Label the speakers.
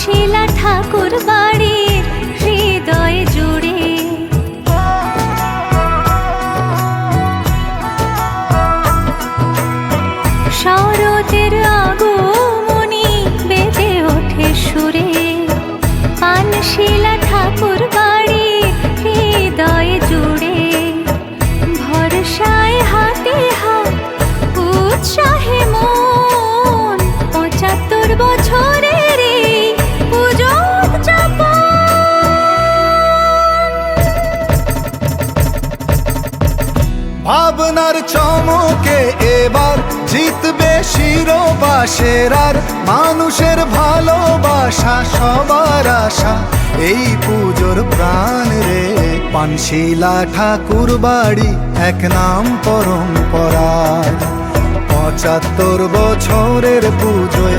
Speaker 1: শিলা ঠাকুর বাড়ির হৃদয় জুড়ে। শরতের আগমনি বেঁধে ওঠে সুরে। পান শিলা ঠাকুর বাড়ির হৃদয় জুড়ে। ভরসায় হাতে হাত, উৎসাহে
Speaker 2: ভাবনার চমকে এবার জিতবে শিরোবাসের আর মানুষের ভালোবাসা, সবার আশা। এই পুজোর প্রাণ রে, পানশিলা ঠাকুর বাড়ি, এক নাম পরম্পরার। পঁচাত্তর বছরের পুজোয়